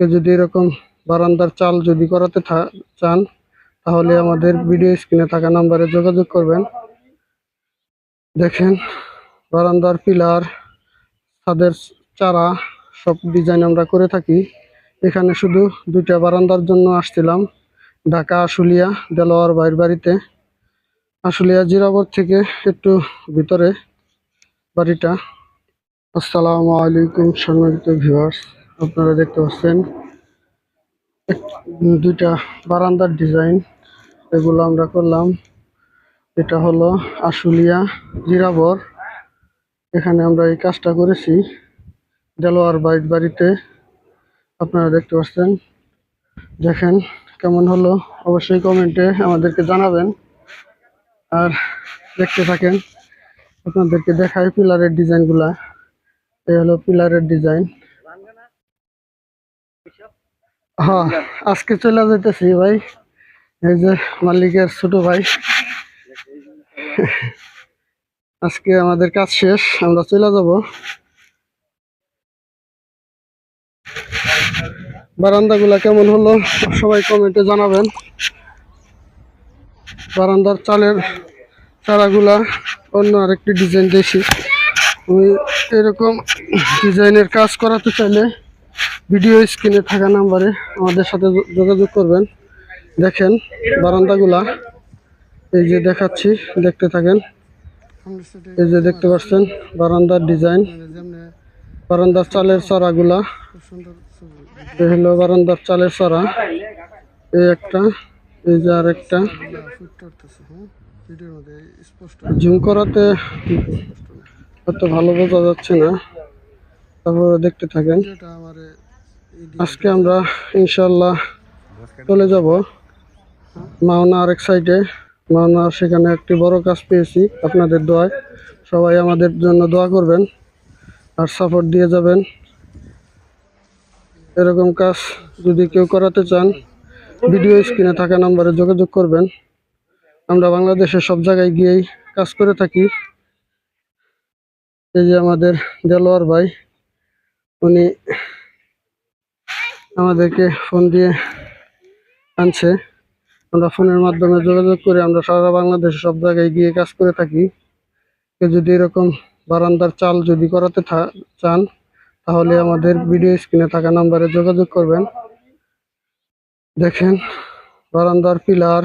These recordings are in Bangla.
যদি এরকম বারান্দার চাল যদি করাতে চান, তাহলে আমাদের ভিডিও স্ক্রিনে থাকা নাম্বারে যোগাযোগ করবেন। দেখেন, বারান্দার পিলার, ছাদের চারা, সব ডিজাইন আমরা করে থাকি। এখানে শুধু দুইটা বারান্দার জন্য আসছিলাম, ঢাকা, আশুলিয়া, দেলোয়ার বাইর বাড়িতে। আশুলিয়া জিরাবর থেকে একটু ভিতরে বাড়িটা। আসসালামু আলাইকুম, সম্মানিত ভিউয়ার্স আপনারা দেখতে পাচ্ছেন দুইটা বারান্দার ডিজাইন। এগুলো আমরা করলাম। এটা হলো আশুলিয়া জিরাবর। এখানে আমরা এই কাজটা করেছি। দেলোয়ার বাইক বাড়িতে। আপনারা দেখতে পাচ্ছেন। দেখেন কেমন হলো। অবশ্যই কমেন্টে আমাদেরকে জানাবেন। আর দেখতে থাকেন, আপনাদেরকে দেখাই পিলারের ডিজাইনগুলা। এই হলো পিলারের ডিজাইন। হ্যাঁ আজকে চলে যাইতেছি ভাই। এই যে মালিকের ছোট ভাই। আজকে আমাদের কাজ শেষ, আমরা চলে যাব। বারান্দাগুলা কেমন হলো? সবাই কমেন্টে জানাবেন। বারান্দার চালের চারাগুলা অন্য আরেকটি ডিজাইন দিয়েছি ওই এরকম ডিজাইনের কাজ করাতে চাইলে ভিডিও স্ক্রিনে থাকা নাম্বারে আমাদের সাথে যোগাযোগ করবেন। দেখেন বারান্দাগুলা। এই যে দেখাচ্ছি, দেখতে থাকেন। এই যে দেখতে পাচ্ছেন, বারান্দার ডিজাইন। বারান্দার চালের চারাগুলা। এই হলো বারান্দার চালের চারা। এই একটা, এই যে আর একটা জুম করাতে অত ভালো বোঝা যাচ্ছে না। তারপরে দেখতে থাকেন। আজকে আমরা ইনশাল্লাহ চলে যাব মাওনা আরেক সাইডে মাওনা, সেখানে একটি বড় কাজ পেয়েছি আপনাদের দোয়ায়। সবাই আমাদের জন্য দোয়া করবেন আর সাপোর্ট দিয়ে যাবেন। এরকম কাজ যদি কেউ করাতে চান ভিডিও স্ক্রিনে থাকা নাম্বারে যোগাযোগ করবেন। আমরা বাংলাদেশের সব জায়গায় গিয়েই কাজ করে থাকি। এই যে আমাদের দেলোয়ার ভাই, উনি আমাদেরকে ফোন দিয়ে আনছে। আমরা ফোনের মাধ্যমে যোগাযোগ করে আমরা সারা বাংলাদেশে সব জায়গায় গিয়ে কাজ করে থাকি। যদি এরকম বারান্দার চাল যদি করাতে চান, তাহলে আমাদের ভিডিও স্ক্রিনে থাকা নাম্বারে যোগাযোগ করবেন। দেখেন, বারান্দার পিলার,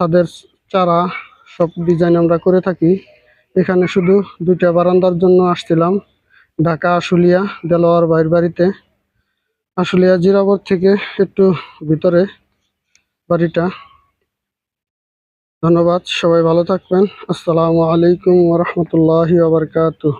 ছাদের চারা, সব ডিজাইন আমরা করে থাকি। এখানে শুধু দুইটা বারান্দার জন্য আসছিলাম। ঢাকা, আশুলিয়া, দেলোয়ার বাইর বাড়িতে। আশুলিয়া জিরাবর থেকে একটু ভিতরে বাড়িটা। ধন্যবাদ সবাই ভালো থাকবেন। আসসালামু আলাইকুম রহমতুল্লাহ আবরকাতুহ